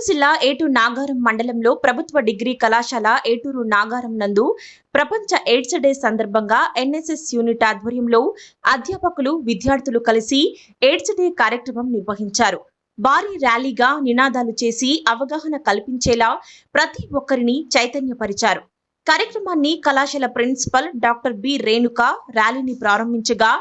కర్నూలు జిల్లా ఏటూరు నాగారం మండలంలో ప్రభుత్వ డిగ్రీ కళాశాల ఏటూరు నాగారం నందు ప్రపంచ ఎయిడ్స్ డే సందర్భంగా ఎన్ఎస్ఎస్ యూనిట్ ఆధ్వర్యంలో అధ్యాపకులు విద్యార్థులు కలిసి ఎయిడ్స్ డే కార్యక్రమం నిర్వహించారు. భారీ ర్యాలీగా నినాదాలు చేసి అవగాహన కల్పించేలా ప్రతి ఒక్కరిని చైతన్యపరిచారు. కార్యక్రమాన్ని కళాశాల ప్రిన్సిపల్ డాక్టర్ బి రేణుక ర్యాలీని ప్రారంభించగా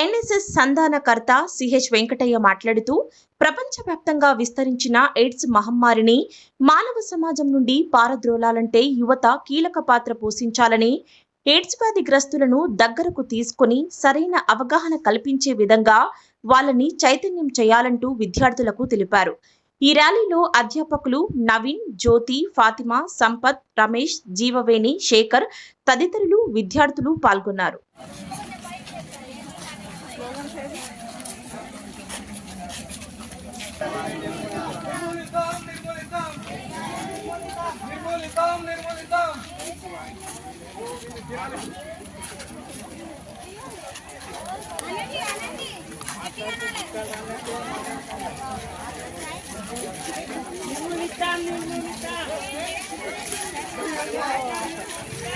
ఎన్ఎస్ఎస్ సంధానకర్త సిహెచ్ వెంకటయ్య మాట్లాడుతూ ప్రపంచవ్యాప్తంగా విస్తరించిన ఎయిడ్స్ మహమ్మారిని మానవ సమాజం నుండి పారద్రోలాలంటే యువత కీలక పాత్ర పోషించాలని ఎయిడ్స్ వ్యాధి గ్రస్తులను దగ్గరకు తీసుకొని సరైన అవగాహన కల్పించే విధంగా వాళ్ళని చైతన్యం చేయాలంటూ విద్యార్థులకు తెలిపారు. ఈ ర్యాలీలో అధ్యాపకులు నవీన్ జ్యోతి ఫాతిమా సంపత్ రమేష్ జీవవేణి శేఖర్ తదితరులు విద్యార్థులు పాల్గొన్నారు. నిర్మూలిద్దాం నిర్మూలిద్దాం నిర్మూలిద్దాం నిర్మూలిద్దాం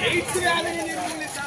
ఎయిడ్స్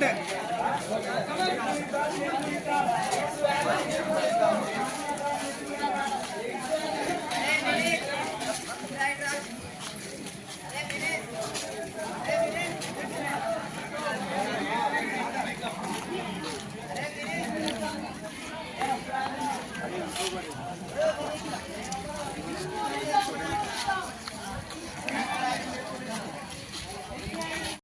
అంటే